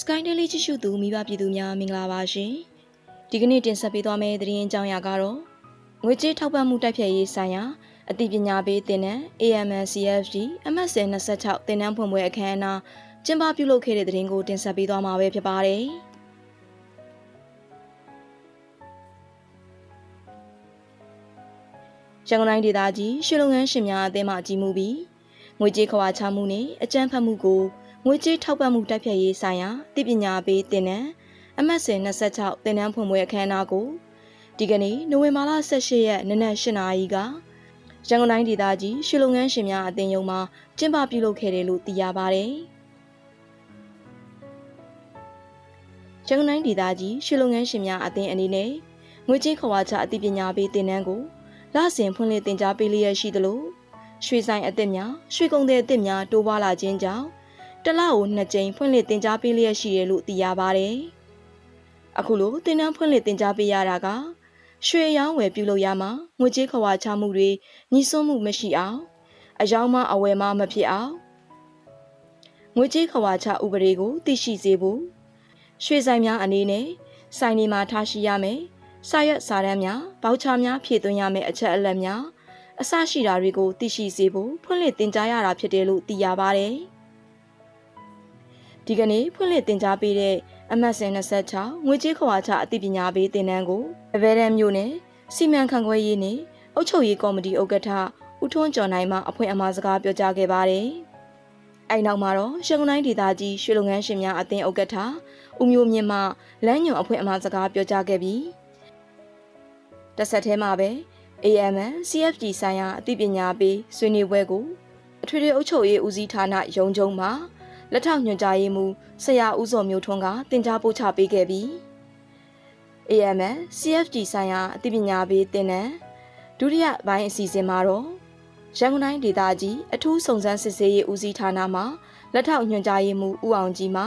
Sky Daily ကြည့်ရှုသူမိဘပြည်သူများမင်္ဂလာပါရှင်။ဒီကနေ့တင်ဆက်ပေးသွားမယ့်သတင်းအကြောင်းအရာကတော့ငွေကြေးထောက်ပံ့မှုတိုက်ဖျက်ရေးဆိုင်ရာအသိပညာပေးသင်တန်း AMN CFD MSN 26သင်တန်းဖွင့်ပွဲအခမ်းအနားကျင်းပပြုလုပ်ခဲ့တဲ့သတင်းကိုတင်ဆက်ပေးသွားမှာပဲဖြစ်ပါတယ်။ရန်ကုန်တိုင်းဒေသကြီးရွှေလုပ်ငန်းရှင်များအသင်းမှကြီးမှုပြီးငွေကြေးခွာချမှုနဲ့အကြမ်းဖက်မှုကို ငွေကြေးထောက်ပံ့မှုတိုက်ဖျက်ရေးဆိုင်ရာတည်ပညာပေးတင်နန်းအမတ်စဉ်26တင်နန်းဖွင့်ပွဲအခမ်းအနားကိုဒီကနေ့နိုဝင်ဘာလ18ရက်နနက်8နာရီကရန်ကုန်တိုင်းဒေသကြီးရွှေလုပ်ငန်းရှင်များအသင်းယုံမှာကျင်းပပြုလုပ်ခဲ့တယ်လို့သိရပါတယ်။ရန်ကုန်တိုင်းဒေသကြီးရွှေလုပ်ငန်းရှင်များအသင်းအနေနဲ့ငွေကြေးခွာချအသိပညာပေးတင်နန်းကိုလစဉ်ဖွင့်လှစ်တင် जा ပေးလျက်ရှိသလိုရွှေဆိုင်အသစ်များရွှေကုန်တဲ့အသစ်များတိုးပွားလာခြင်းကြောင့် တစ်လကိုနှစ်ကြိမ်ဖွင့်လှစ်တင် जा ပေးလျက်ရှိတယ်လို့သိရပါတယ်။အခုလိုတင်နန်းဖွင့်လှစ်တင် जा ပေးရတာကရွှေရောင်းဝယ်ပြုလုပ်ရမှာငွေကြေးခွာချမှုတွေညှိစွန်းမှုမရှိအောင်အယောင်မအဝယ်မမဖြစ်အောင်ငွေကြေးခွာချဥပဒေကိုသိရှိစေဖို့ရွှေဆိုင်များအနေနဲ့ဆိုင်ဒီမှာထားရှိရမယ်။စာရွက်စာတမ်းများ၊ဘောက်ချာများဖြည့်သွင်းရမယ့်အချက်အလက်များအစရှိတာတွေကိုသိရှိစေဖို့ဖွင့်လှစ်တင် जा ရတာဖြစ်တယ်လို့သိရပါတယ်။ ဒီကနေ့ဖွင့်လှစ်တင် जा ပေးတဲ့အမတ်စဉ်26ငွေကြေးခွာချအသိပညာပေးသင်တန်းကိုအဘဲရန်မြို့နယ်စီမံခန့်ခွဲရေးနှင့်အုပ်ချုပ်ရေးကော်မတီဥက္ကဋ္ဌဦးထွန်းကျော်နိုင်မှအဖွင့်အမှာစကားပြောကြားခဲ့ပါတယ်။အဲ့နောက်မှာတော့ရန်ကုန်တိုင်းဒေသကြီးရွှေလုပ်ငန်းရှင်များအသင်းဥက္ကဋ္ဌဦးမျိုးမြင့်မှလမ်းညွန်အဖွင့်အမှာစကားပြောကြားခဲ့ပြီးတစ်ဆက်တည်းမှာပဲ AMN CFD ဆိုင်ရာအသိပညာပေးဆွေးနွေးပွဲကိုအထွေထွေအုပ်ချုပ်ရေးဦးစီးဌာနရုံးချုပ်မှာ လက်ထောက်ညွှန်ကြားရေးမှူးဆရာဦးစောမျိုးထွန်းကတင် जा ပို့ချပေးခဲ့ပြီး AMN CFD ဆိုင်ရာအသိပညာပေးသင်တန်းဒုတိယပိုင်းအစီအစဉ်မှာတော့ရန်ကုန်တိုင်းဒေသကြီးအထူးစုံစမ်းစစ်ဆေးရေးဦးစီးဌာနမှလက်ထောက်ညွှန်ကြားရေးမှူးဦးအောင်ကြီးမှ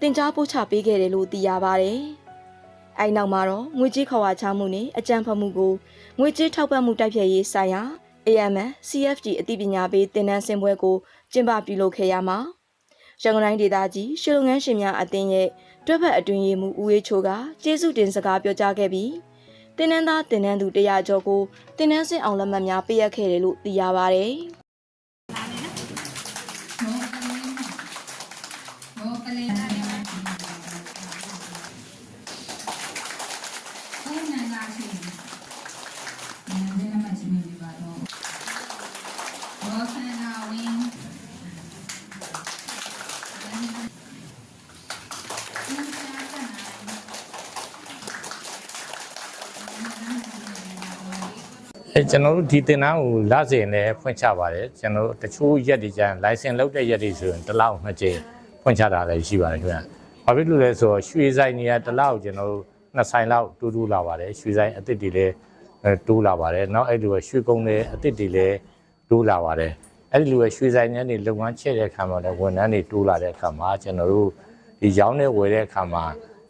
တင် जा ပို့ချပေးခဲ့တယ်လို့သိရပါတယ်။အဲနောက်မှာတော့ငွေကြေးခွာချမှုနဲ့အကြံဖတ်မှုကိုငွေကြေးထောက်ပံ့မှုတိုက်ဖျက်ရေးဆိုင်ရာ AMN CFD အသိပညာပေးသင်တန်းဆင်းပွဲကိုကျင်းပပြုလုပ်ခဲ့ရမှာ ရန်ကုန်တိုင်းဒေသကြီးရှေလုပ်ငန်းရှင်များအသင်းရဲ့တွဲဖက်အတွင်းရေးမှူးဦးရေးချိုကကျေးဇူးတင်စကားပြောကြားခဲ့ပြီးတင်နန်းသားတင်နန်းသူ100ကျော်ကိုတင်နန်းဆင်းအောင်လက်မှတ်များပေးအပ်ခဲ့တယ်လို့သိရပါတယ်ဟိုကလေးလာနေမှာဘယ်နဲ့လာရှိနေဒီနမချင်နေပါတော့ဘောဆန်နာဝင်း အဲ ကျွန်တော်တို့ဒီတင်တန်းကိုလစဉ်လည်းဖွင့်ချပါတယ်ကျွန်တော်တို့တချို့ရက်တွေကျရင် license လောက်တဲ့ရက်တွေဆိုရင်တစ်လောက်နှစ်ကြိမ်ဖွင့်ချတာလည်းရှိပါတယ်ခင်ဗျာ။ဘာဖြစ်လို့လဲဆိုတော့ရွှေဆိုင်တွေကတစ်လောက်ကျွန်တော်တို့နှစ်ဆိုင်လောက်တူးတူးလာပါတယ်ရွှေဆိုင်အစ်စ်တွေလည်းအဲတိုးလာပါတယ်နောက်အဲ့လိုပဲရွှေကုန်းတွေအစ်စ်တွေလည်းတိုးလာပါတယ်အဲ့ဒီလိုပဲရွှေဆိုင်တွေလုပ်ငန်းချဲ့တဲ့အခါမှာလည်းဝန်ထမ်းတွေတိုးလာတဲ့အခါမှာကျွန်တော်တို့ဒီရောင်းနဲ့ဝယ်တဲ့အခါမှာ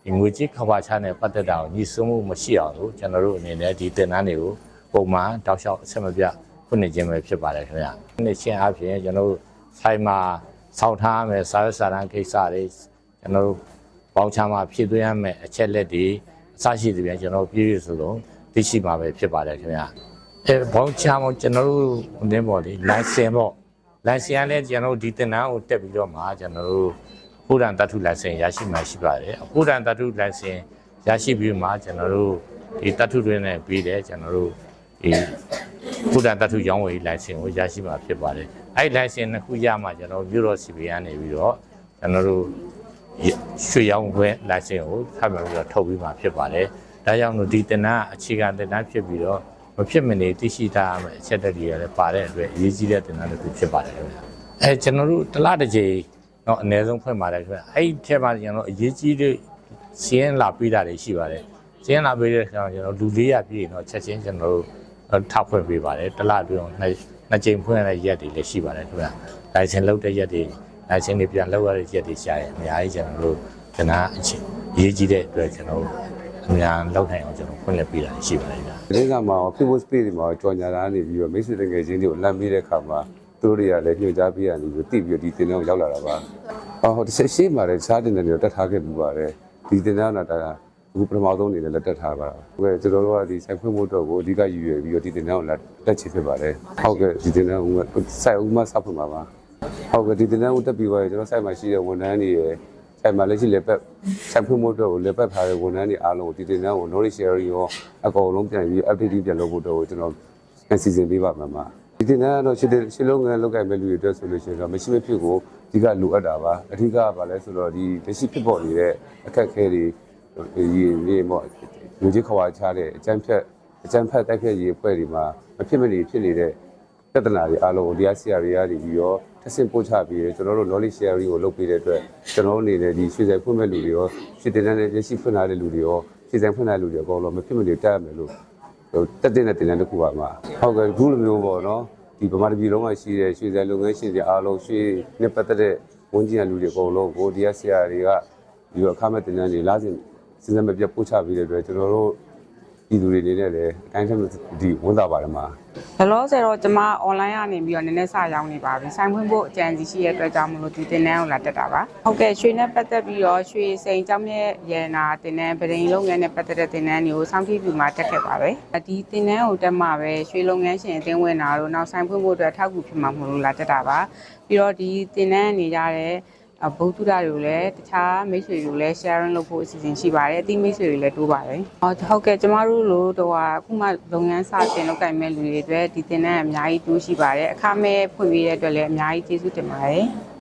ဒီငွေကြေးခဝါချနဲ့ပတ်သက်တာကိုညီစွန်းမှုမရှိအောင်လို့ကျွန်တော်တို့အနေနဲ့ဒီတင်တန်းတွေကို ပုံမှန်တောက်လျှောက်အဆက်မပြတ်ဖွင့်နေခြင်းပဲဖြစ်ပါတယ်ခင်ဗျာ။နေ့ချင်းအပြင်ကျွန်တော်တို့ဆိုင်မှာစောင့်ထားရမယ်စာရွက်စာတမ်းကိစ္စတွေကျွန်တော်တို့ပေါင်းချမှာဖြည့်သွင်းရမယ်အချက်လက်တွေအစရှိတဲ့ပြန်ကျွန်တော်ပြည့်ပြည့်စုံစုံသိရှိမှာပဲဖြစ်ပါတယ်ခင်ဗျာ။အဲပေါင်းချမှာကျွန်တော်တို့ဟိုတင်းပေါ့လေ license ပေါ့ license ကလည်းကျွန်တော်တို့ဒီတင်နန်းကိုတက်ပြီးတော့မှကျွန်တော်တို့ဘုဒ္ဓံတတ္ထု license ရရှိမှရှိပါတယ်။ဘုဒ္ဓံတတ္ထု license ရရှိပြီးမှကျွန်တော်တို့ဒီတတ္ထုတွေနဲ့ပြီးတယ်ကျွန်တော်တို့ ဒီဘုဒ္ဓတတ္ထုရောင်းဝယ်လိုင်စင်ကိုရရှိမှာဖြစ်ပါတယ်။အဲ့ဒီလိုင်စင်နှစ်ခုရမှကျွန်တော်မြို့တော်စီပီကနေပြီးတော့ကျွန်တော်တို့ရွှေရောင်းခွဲလိုင်စင်ကိုထပ်မံပြီးတော့ထုတ်ပြီးမှဖြစ်ပါတယ်။ဒါကြောင့်လို့ဒီတင်နာအခြေခံတင်နာဖြစ်ပြီးတော့မဖြစ်မနေသိရှိထားရမယ့်အချက်တွေလည်းပါတဲ့အတွက်အရေးကြီးတဲ့တင်နာတစ်ခုဖြစ်ပါတယ်ခင်ဗျာ။အဲကျွန်တော်တို့တစ်လတစ်ကြိမ်တော့အနည်းဆုံးဖွင့်ပါတယ်ခင်ဗျာ။အဲ့ဒီထဲမှာကျွန်တော်အရေးကြီးတဲ့စီးရင်လာပေးတာတွေရှိပါတယ်။စီးရင်လာပေးတဲ့အခါကျွန်တော်လူ400ပြည့်တော့ချက်ချင်းကျွန်တော်တို့ ထောက်ဖွင့်ပေးပါတယ်တစ်လအတွင်းနှစ်နှစ်ကြိမ်ဖွင့်ရတဲ့ရက်တွေလည်းရှိပါတယ်ခင်ဗျာလိုင်စင်လောက်တဲ့ရက်တွေလိုင်စင်တွေပြန်လောက်ရတဲ့ရက်တွေရှာရင်အများကြီးကျွန်တော်တို့ကျွန်တော်အချင်းရေးကြီးတဲ့အတွက်ကျွန်တော်တို့အများလောက်နိုင်အောင်ကျွန်တော်ဖွင့်လှစ်ပေးတာရှိပါတယ်ဗျာဒီကမှာ Facebook space တွေမှာကြော်ညာတာနေပြီးတော့မိတ်ဆွေတငယ်ချင်းတွေကိုလမ်းမေးတဲ့အခါမှာသူတို့တွေကလည်းညွှန်ကြားပေးရနေပြီးတိပြီးတော့ဒီတင်တော့ရောက်လာတာပါအော်ဟုတ်တယ်ရှေ့မှာလည်းခြားတင်တယ်တက်ထားခဲ့ပြီးပါတယ်ဒီတင်တဲ့နာတာ အခုပထမဆုံးအနေနဲ့လက်တက်ထားပါဟုတ်ကဲ့ကျွန်တော်တို့ကဒီဆိုင်ဖွင့်ဖို့တော့ကိုအဓိကယူရပြီးတော့ဒီတင်တဲ့ကိုလက်တက်ချင်ဖြစ်ပါတယ်ဟုတ်ကဲ့ဒီတင်တဲ့ကိုဆိုင်ဦးမစဖွင့်ပါပါဟုတ်ကဲ့ဒီတင်တဲ့ကိုတက်ပြီးသွားရင်ကျွန်တော်ဆိုင်မှာရှိတဲ့ဝန်ထမ်းတွေရယ်ဆိုင်မှာလည်းရှိလေပတ်ဆိုင်ဖွင့်ဖို့တော့ကိုလေပတ်ထားတဲ့ဝန်ထမ်းတွေအားလုံးကိုဒီတင်တဲ့ကို knowledge sharing ရောအကုန်လုံးပြန်ပြီး update ပြန်လုပ်ဖို့တော့ကိုကျွန်တော်ပြန်စီစဉ်ပေးပါမှာပါဒီတင်တဲ့ကတော့ရှင်းရှင်းလုံးငယ်လောက်ကိုင်မဲ့လူတွေအတွက်ဆိုလို့ရှိရင်တော့မရှိမဖြစ်ကိုအဓိကလိုအပ်တာပါအဓိကကဘာလဲဆိုတော့ဒီလက်ရှိဖြစ်ပေါ်နေတဲ့အခက်အခဲတွေ ဒီဒီမော့လူကြီးခွာချတဲ့အကျန်းဖြတ်အကျန်းဖတ်တိုက်ဖြတ်ရေးအဖွဲ့တွေမှာမဖြစ်မနေဖြစ်နေတဲ့ပြဿနာတွေအားလုံးကိုတရားစီရီယာတွေပြီးတော့ထပ်ဆင့်ပို့ချပြီးကျွန်တော်တို့ knowledge sharing ကိုလုပ်ပေးတဲ့အတွက်ကျွန်တော်တို့အနေနဲ့ဒီရွှေဆိုင်ဖွင့်မဲ့လူတွေရောရွှေတင်တဲ့လက်ရှိဖွင့်လာတဲ့လူတွေရောရွှေဆိုင်ဖွင့်လာတဲ့လူတွေအကုန်လုံးမဖြစ်မနေတက်ရမယ်လို့ဟိုတက်တဲ့နဲ့တင်တဲ့တစ်ခုပါမှာဟုတ်ကဲ့ခုလိုမျိုးပေါ့နော်ဒီဗမာတပြည်လုံးမှာရှိတဲ့ရွှေစံလုပ်ငန်းရှင်တွေအားလုံးရွှေနဲ့ပတ်သက်တဲ့ဝန်ကြီးရလူတွေအကုန်လုံးကိုဒီက်ဆရာတွေကဒီအခါမဲ့တင်တဲ့နေလာစဉ် စဉ်ဆက်မပြတ်ပို့ချပြီးတဲ့အတွက်ကျွန်တော်တို့ပြည်သူတွေအနေနဲ့လည်းအတိုင်းထက်ဒီဝန်တာပါတယ်မှာလောလောဆယ်တော့ကျွန်မ online ကနေပြီးတော့နည်းနည်းစရောက်နေပါပြီ။ဆိုင်ဖွင့်ဖို့အကြံစီရှိတဲ့အတွက်ကြောင့်မလို့ဒီတင်တန်းကိုလာတက်တာပါ။ဟုတ်ကဲ့ရွှေနဲ့ပတ်သက်ပြီးတော့ရွှေစိန်ကြောင့်ရဲ့ရန်နာတင်တန်းပဒိန်လုပ်ငန်းနဲ့ပတ်သက်တဲ့တင်တန်းတွေကိုစောင့်ကြည့်ပြီးမှတက်ခဲ့ပါပဲ။ဒီတင်တန်းကိုတက်မှပဲရွှေလုပ်ငန်းရှင်အသင်းဝင်တာတို့နောက်ဆိုင်ဖွင့်ဖို့အတွက်ထောက်ကူဖြစ်မှာမလို့လာတက်တာပါ။ပြီးတော့ဒီတင်တန်းနေကြတဲ့ ဘုသူဒ္ဓတွေကိုလည်းတခြားမိတ်ဆွေတွေကိုလည်း sharing လုပ်ဖို့အစီအစဉ်ရှိပါတယ်အသီးမိတ်ဆွေတွေလည်းတိုးပါတယ်။ဟုတ်ကဲ့ကျမတို့လိုတော့အခုမှလုပ်ငန်းစတင်လုပ်ကိုင်မဲ့လူတွေအတွက်ဒီတင်တန်းအများကြီးတိုးရှိပါတယ်။အခမဲ့ဖွင့်ပေးတဲ့အတွက်လည်းအများကြီးကျေးဇူးတင်ပါတယ်